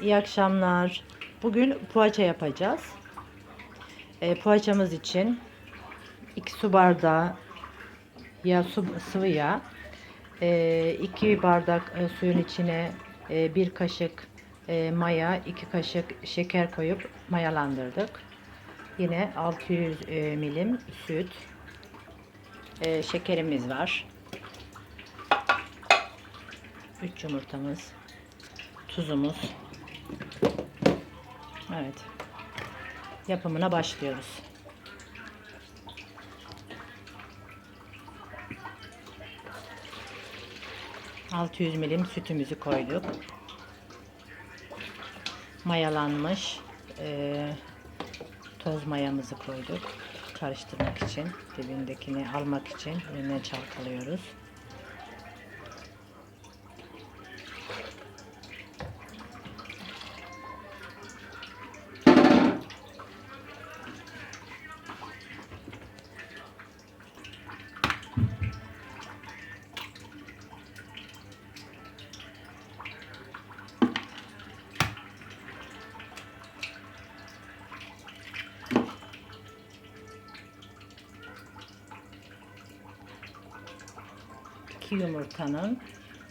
İyi akşamlar. Bugün poğaça yapacağız. E, poğaçamız için 2 su bardağı ya su, sıvı yağ, 2 bardak e, suyun içine 1 kaşık e, maya, 2 kaşık şeker koyup mayalandırdık. Yine 600 e, milim süt, e, şekerimiz var. 3 yumurtamız, tuzumuz. Evet. Yapımına başlıyoruz. ...600 milim sütümüzü koyduk. Mayalanmış... eee, ...toz mayamızı koyduk. Karıştırmak için... ...dibindekini almak için... ...önüne çalkalıyoruz. İki yumurtanın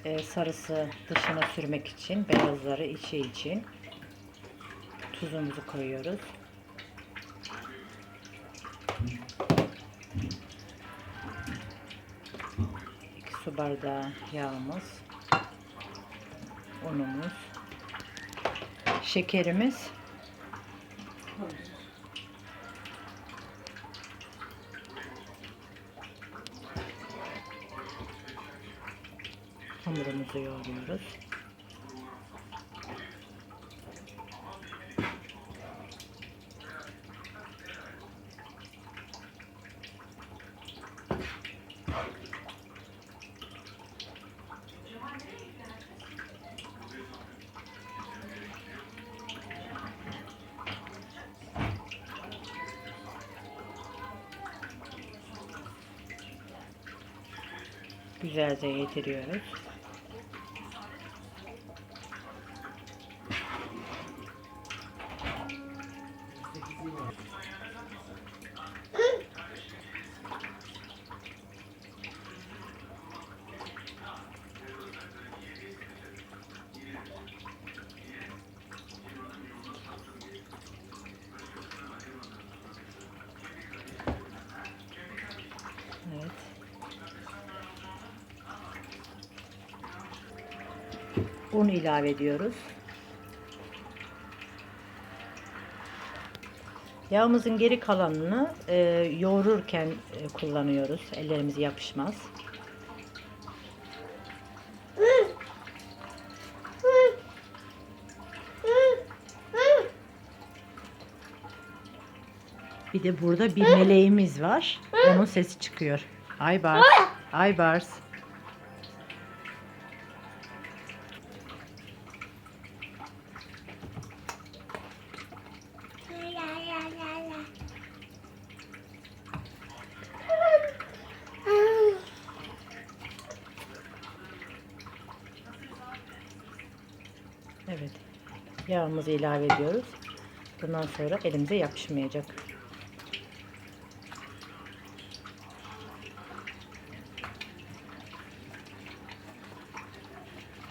e, sarısı dışına sürmek için, beyazları içi için tuzumuzu koyuyoruz. İki su bardağı yağımız, unumuz, şekerimiz, hamurumuzu yoğuruyoruz. Güzelce yediriyoruz. Evet. Un ilave ediyoruz. Yağımızın geri kalanını e, yoğururken e, kullanıyoruz. Ellerimiz yapışmaz. Bir de burada bir meleğimiz var. Onun sesi çıkıyor. Aybars. Aybars. Evet. Yağımızı ilave ediyoruz. Bundan sonra elimize yapışmayacak.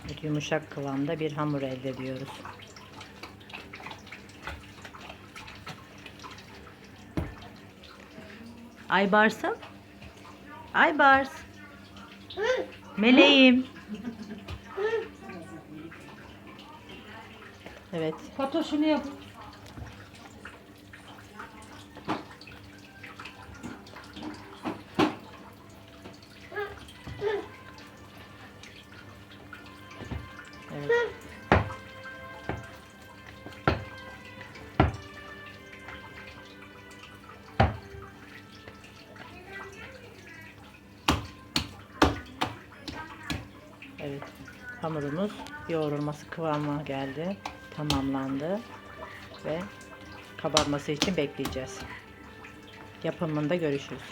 Evet, yumuşak kıvamda bir hamur elde ediyoruz. Aybars'ım. Aybars. Meleğim. Evet. Fatoşunu yap. Evet. Evet. Hamurumuz yoğrulması kıvamına geldi. Tamamlandı. Ve kabarması için bekleyeceğiz. Yapımında görüşürüz.